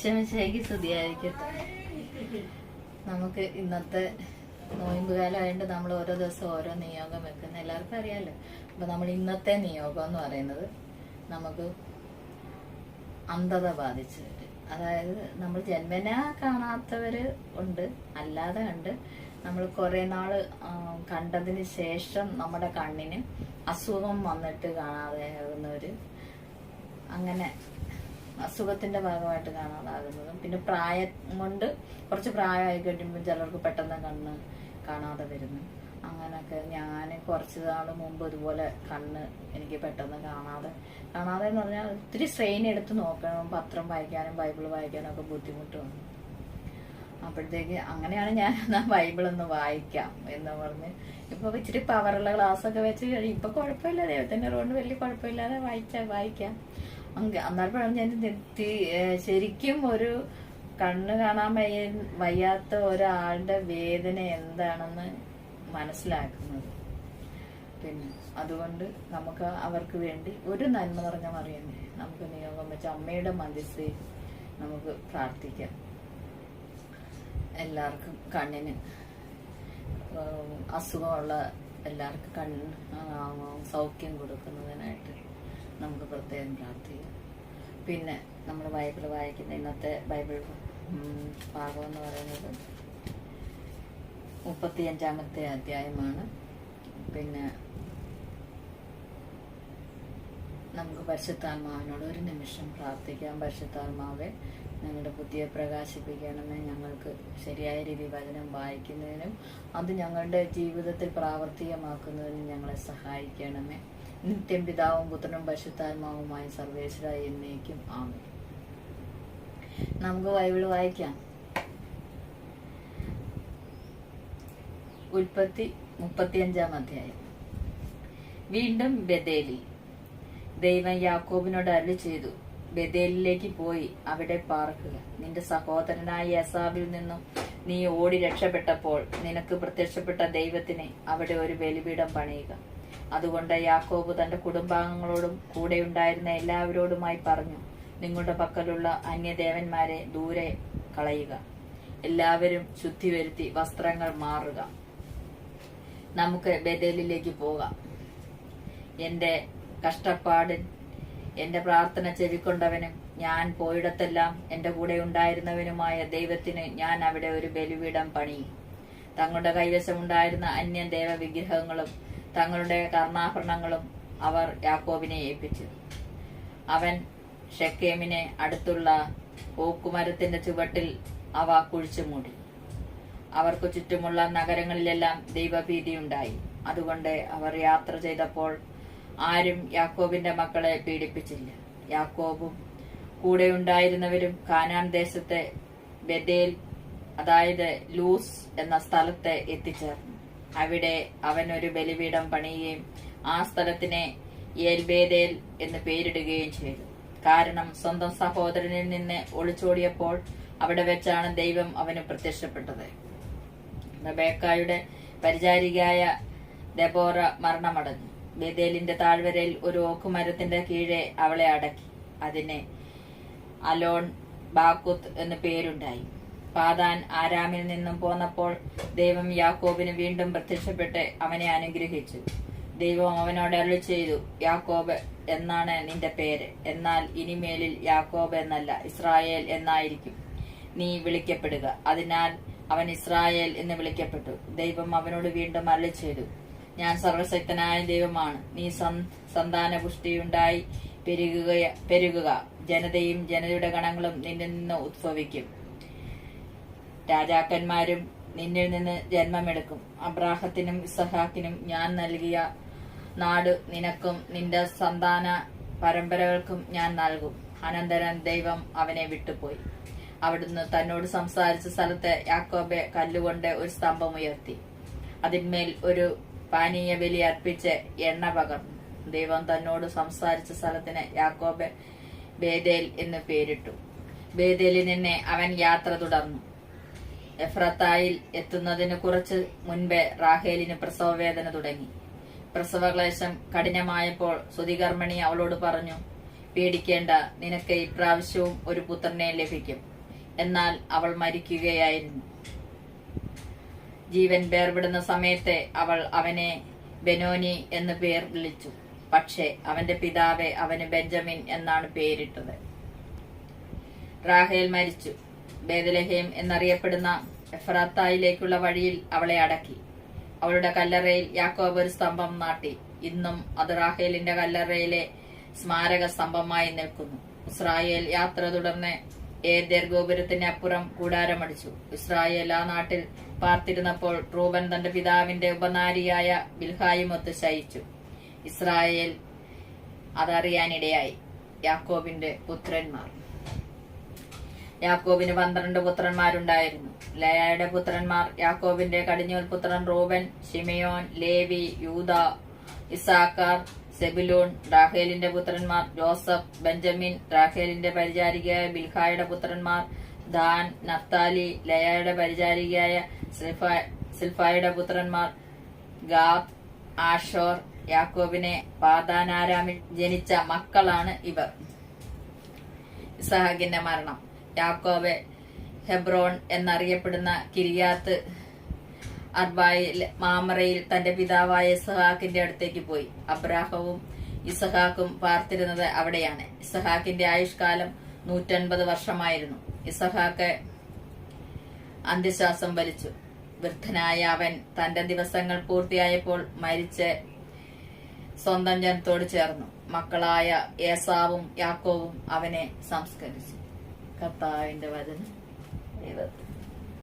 ഈശ്വമിശയ്ക്ക് സ്തുതിയായിരിക്കട്ടെ. നമുക്ക് ഇന്നത്തെ നോയമ്പ് കാലമായതുകൊണ്ട് നമ്മൾ ഓരോ ദിവസം ഓരോ നിയോഗം വെക്കുന്ന എല്ലാവർക്കും അറിയാലോ. അപ്പൊ നമ്മൾ ഇന്നത്തെ നിയോഗം എന്ന് പറയുന്നത് നമുക്ക് അന്ധത ബാധിച്ചവര് അതായത് നമ്മൾ ജന്മനാ കാണാത്തവര് ഉണ്ട് അല്ലാതെ ഉണ്ട്. നമ്മൾ കുറെ നാൾ കണ്ടതിന് ശേഷം നമ്മുടെ കണ്ണിന് അസുഖം വന്നിട്ട് കാണാതെ ആകുന്നവര് അങ്ങനെ അസുഖത്തിന്റെ ഭാഗമായിട്ട് കാണാതാകുന്നതും. പിന്നെ പ്രായം കൊണ്ട് കുറച്ച് പ്രായമായി കഴിയുമ്പോൾ ചിലർക്ക് പെട്ടെന്ന് കണ്ണ് കാണാതെ വരുന്നു. അങ്ങനൊക്കെ ഞാൻ കുറച്ച് നാൾ മുമ്പ് ഇതുപോലെ കണ്ണ് എനിക്ക് പെട്ടെന്ന് കാണാതെ കാണാതെ എന്ന് പറഞ്ഞാൽ ഒത്തിരി സ്ട്രെയിൻ എടുത്ത് നോക്കണം. പത്രം വായിക്കാനും ബൈബിൾ വായിക്കാനും ഒക്കെ ബുദ്ധിമുട്ട് വന്നു. അപ്പോഴത്തേക്ക് അങ്ങനെയാണ് ഞാൻ എന്നാ ബൈബിൾ ഒന്ന് വായിക്കാം എന്ന് പറഞ്ഞ് ഇപ്പൊ ഇച്ചിരി പവറുള്ള ക്ലാസ് ഒക്കെ വെച്ച് ഇപ്പൊ കുഴപ്പമില്ല. ദൈവത്തിന്റെ റോഡ് വലിയ കുഴപ്പമില്ലാതെ വായിച്ച വായിക്കാം. അങ്ങ് അന്നേരപ്പോഴാണ് ഞാൻ നിർത്തി ശരിക്കും ഒരു കണ്ണ് കാണാൻ വയ്യ വയ്യാത്ത ഒരാളുടെ വേദന എന്താണെന്ന് മനസ്സിലാക്കുന്നത്. പിന്നെ അതുകൊണ്ട് നമുക്ക് അവർക്ക് വേണ്ടി ഒരു നന്മ നിറഞ്ഞ മറിയമ്മേ നമുക്ക് നിയോഗം വെച്ച അമ്മയുടെ മധ്യസ്ഥയിൽ നമുക്ക് പ്രാർത്ഥിക്കാം. എല്ലാവർക്കും കണ്ണിന് അസുഖമുള്ള എല്ലാവർക്കും കണ്ണ് സൗഖ്യം കൊടുക്കുന്നതിനായിട്ട്. നമുക്ക് പ്രത്യേകം പ്രാർത്ഥിക്കാം. പിന്നെ നമ്മൾ ബൈബിൾ വായിക്കുന്ന ഇന്നത്തെ ബൈബിൾ ഭാഗം എന്ന് പറയുന്നത് മുപ്പത്തിയഞ്ചാമത്തെ അധ്യായമാണ്. പിന്നെ നമുക്ക് പരിശുദ്ധാത്മാവിനോട് ഒരു നിമിഷം പ്രാർത്ഥിക്കാം. പരിശുദ്ധാത്മാവെ ഞങ്ങളുടെ ബുദ്ധിയെ പ്രകാശിപ്പിക്കണമെന്ന് ഞങ്ങൾക്ക് ശരിയായ രീതി വചനം വായിക്കുന്നതിനും അത് ഞങ്ങളുടെ ജീവിതത്തിൽ പ്രാവർത്തികമാക്കുന്നതിനും ഞങ്ങളെ സഹായിക്കണമേ. നിത്യം പിതാവും പുത്രനും പരിശുദ്ധാത്മാവുമായ സർവേശ്വര എന്നേക്കും ആമ നമുക്ക് ബൈബിൾ വായിക്കാം. ഉൽപ്പത്തി മുപ്പത്തിയഞ്ചാം അധ്യായം. വീണ്ടും ബദേലി ദൈവം യാക്കോബിനോട് അരുളി ചെയ്തു ബദേലിലേക്ക് പോയി അവിടെ പാർക്കുക. നിന്റെ സഹോദരനായ യസാബിൽ നിന്നും നീ ഓടി രക്ഷപ്പെട്ടപ്പോൾ നിനക്ക് പ്രത്യക്ഷപ്പെട്ട ദൈവത്തിന് അവിടെ ഒരു ബലിപീഠം പണിയുക. അതുകൊണ്ട് യാക്കോബ് തന്റെ കുടുംബാംഗങ്ങളോടും കൂടെ ഉണ്ടായിരുന്ന എല്ലാവരോടുമായി പറഞ്ഞു നിങ്ങളുടെ പക്കലുള്ള അന്യദേവന്മാരെ ദൂരെ കളയുക. എല്ലാവരും ശുദ്ധി വരുത്തി വസ്ത്രങ്ങൾ മാറുക. നമുക്ക് ബദേലിലേക്ക് പോകാം. എന്റെ കഷ്ടപ്പാടിൽ എന്റെ പ്രാർത്ഥന ചെവിക്കൊണ്ടവനും ഞാൻ പോയിടത്തെല്ലാം എന്റെ കൂടെ ഉണ്ടായിരുന്നവനുമായ ദൈവത്തിന് ഞാൻ അവിടെ ഒരു ബലിപീഠം പണിയും തങ്ങളുടെ കൈവശമുണ്ടായിരുന്ന അന്യ ദേവ വിഗ്രഹങ്ങളും തങ്ങളുടെ കർണാഭരണങ്ങളും അവർ യാക്കോബിനെ ഏൽപ്പിച്ചു. അവൻ ഷെക്കേമിനെ അടുത്തുള്ള ഓക്കുമരത്തിന്റെ ചുവട്ടിൽ അവ കുഴിച്ചു മൂടി. അവർക്ക് ചുറ്റുമുള്ള നഗരങ്ങളിലെല്ലാം ദൈവഭീതിയുണ്ടായി അതുകൊണ്ട് അവർ യാത്ര ചെയ്തപ്പോൾ ആരും യാക്കോബിന്റെ മക്കളെ പീഡിപ്പിച്ചില്ല. യാക്കോബും കൂടെ ഉണ്ടായിരുന്നവരും കാനാൻ ദേശത്തെ ബദേൽ അതായത് ലൂസ് എന്ന സ്ഥലത്തെ എത്തിച്ചേർന്നു. അവിടെ അവൻ ഒരു ബലിപീഠം പണിയുകയും ആ സ്ഥലത്തിനെ ഏൽബേദേൽ എന്ന് പേരിടുകയും ചെയ്തു. കാരണം സ്വന്തം സഹോദരനിൽ നിന്ന് ഒളിച്ചോടിയപ്പോൾ അവിടെ വെച്ചാണ് ദൈവം അവന് പ്രത്യക്ഷപ്പെട്ടത്. റബേക്കായുടെ പരിചാരികയായ ദബോറ മരണമടഞ്ഞു. ബേദേലിന്റെ താഴ്വരയിൽ ഒരു ഓക്കുമരത്തിന്റെ കീഴെ അവളെ അടക്കി. അതിന് അലോൺ ബാക്കുത്ത് എന്ന് പേരുണ്ടായി. പാതാൻ ആരാമിൽ നിന്നും പോന്നപ്പോൾ ദൈവം യാക്കോബിന് വീണ്ടും പ്രത്യക്ഷപ്പെട്ട് അവനെ അനുഗ്രഹിച്ചു. ദൈവം അവനോട് അരുളി ചെയ്തു യാക്കോബ് എന്നാണ് നിന്റെ പേര്. എന്നാൽ ഇനിമേലിൽ യാക്കോബ് എന്നല്ല ഇസ്രായേൽ എന്നായിരിക്കും. നീ വിളിക്കപ്പെടുക. അതിനാൽ അവൻ ഇസ്രായേൽ എന്ന് വിളിക്കപ്പെട്ടു. ദൈവം അവനോട് വീണ്ടും അരുളി ചെയ്തു ഞാൻ സർവശക്തനായ ദൈവമാണ്. നീ സന്താനപുഷ്ടിയുണ്ടായി സന്താന പുഷ്ടിയുണ്ടായി പെരുകുക. പെരുകുക ജനതയും ജനതയുടെ ഗണങ്ങളും നിന്നിൽ നിന്ന് ഉദ്ഭവിക്കും രാജാക്കന്മാരും നിന്നിൽ നിന്ന് ജന്മമെടുക്കും. അബ്രാഹത്തിനും ഇസഹാക്കിനും ഞാൻ നൽകിയ നാട് നിനക്കും നിന്റെ സന്താന പരമ്പരകൾക്കും ഞാൻ നൽകും. അനന്തരം ദൈവം അവനെ വിട്ടുപോയി. അവിടുന്ന് തന്നോട് സംസാരിച്ച സ്ഥലത്ത് യാക്കോബെ കല്ലുകൊണ്ട് ഒരു സ്തംഭം ഉയർത്തി. അതിന്മേൽ ഒരു പാനീയ ബലി അർപ്പിച്ച് എണ്ണ പകർന്നു. ദൈവം തന്നോട് സംസാരിച്ച സ്ഥലത്തിന് യാക്കോബെ ബേദേൽ എന്ന് പേരിട്ടു. ബേദേലിൽ നിന്നെ അവൻ യാത്ര തുടർന്നു. എഫ്രത്തായിൽ എത്തുന്നതിന് കുറച്ച് മുൻപേ റാഹേലിന് പ്രസവവേദന തുടങ്ങി. പ്രസവക്ലേശം കഠിനമായപ്പോൾ സുതികർമ്മണി അവളോട് പറഞ്ഞു പേടിക്കേണ്ട നിനക്ക് ഇപ്രാവശ്യവും ഒരു പുത്രനെ ലഭിക്കും. എന്നാൽ അവൾ മരിക്കുകയായിരുന്നു. ജീവൻ വേർപെടുന്ന സമയത്തെ അവൾ അവനെ ബെനോനി എന്ന് പേർ വിളിച്ചു. പക്ഷേ അവന്റെ പിതാവ് അവന് ബെഞ്ചമിൻ എന്നാണ് പേരിട്ടത്. റാഹേൽ മരിച്ചു. ബേദലഹേം എന്നറിയപ്പെടുന്ന എഫ്രാത്തായിലേക്കുള്ള വഴിയിൽ അവളെ അടക്കി. അവളുടെ കല്ലറയിൽ യാക്കോബ് ഒരു സ്തംഭം നാട്ടി. ഇന്നും അത് റാഹേലിന്റെ കല്ലറയിലെ സ്മാരക സ്തംഭമായി നിൽക്കുന്നു. ഇസ്രായേൽ യാത്ര തുടർന്ന് ഏതേർ ഗോപുരത്തിന് അപ്പുറം കൂടാരമടിച്ചു. ഇസ്രായേൽ ആ നാട്ടിൽ പാർത്തിരുന്നപ്പോൾ റൂബൻ തന്റെ പിതാവിന്റെ ഉപനാരിയായ ബിൽഹായുമൊത്ത് ശയിച്ചു. ഇസ്രായേൽ അതറിയാനിടയായി. യാക്കോബിന്റെ പുത്രന്മാർ. യാക്കോബിന് പന്ത്രണ്ട് പുത്രന്മാരുണ്ടായിരുന്നു. ലയയുടെ പുത്രന്മാർ യാക്കോബിന്റെ കടിഞ്ഞൂൽ പുത്രൻ റോബൻ ഷിമയോൻ ലേവി യൂത ഇസാക്കാർ സെബിലൂൺ റാഹേലിന്റെ പുത്രന്മാർ ജോസഫ് ബെഞ്ചമിൻ റാഹേലിന്റെ പരിചാരികയായ ബിൽഹായുടെ പുത്രന്മാർ ദാൻ നഫ്താലി ലയയുടെ പരിചാരികയായ സിൽഫായുടെ പുത്രന്മാർ ഗാബ് ആഷോർ യാക്കോബിനെ പാതാനാരാമിൽ ജനിച്ച മക്കളാണ് ഇവർ. ഇസഹാക്കിന്റെ മരണം. യാക്കോബ് ഹെബ്രോൺ എന്നറിയപ്പെടുന്ന കിരിയാത്ത് അർബായിൽ മാമറയിൽ തന്റെ പിതാവായ ഇസഹാക്കിന്റെ അടുത്തേക്ക് പോയി. അബ്രാഹവും ഇസഹാക്കും പാർത്തിരുന്നത് അവിടെയാണ്. ഇസഹാക്കിന്റെ ആയുഷ്കാലം നൂറ്റൻപത് വർഷമായിരുന്നു. ഇസഹാക്ക് അന്ത്യശ്വാസം വലിച്ചു. വൃദ്ധനായ അവൻ തന്റെ ദിവസങ്ങൾ പൂർത്തിയായപ്പോൾ മരിച്ച് സ്വന്തം ജനത്തോട് ചേർന്നു. മക്കളായ ഏസാവും യാക്കോവും അവനെ സംസ്കരിച്ചു. കർത്താവിന്റെ വചനം ദൈവത്തിൽ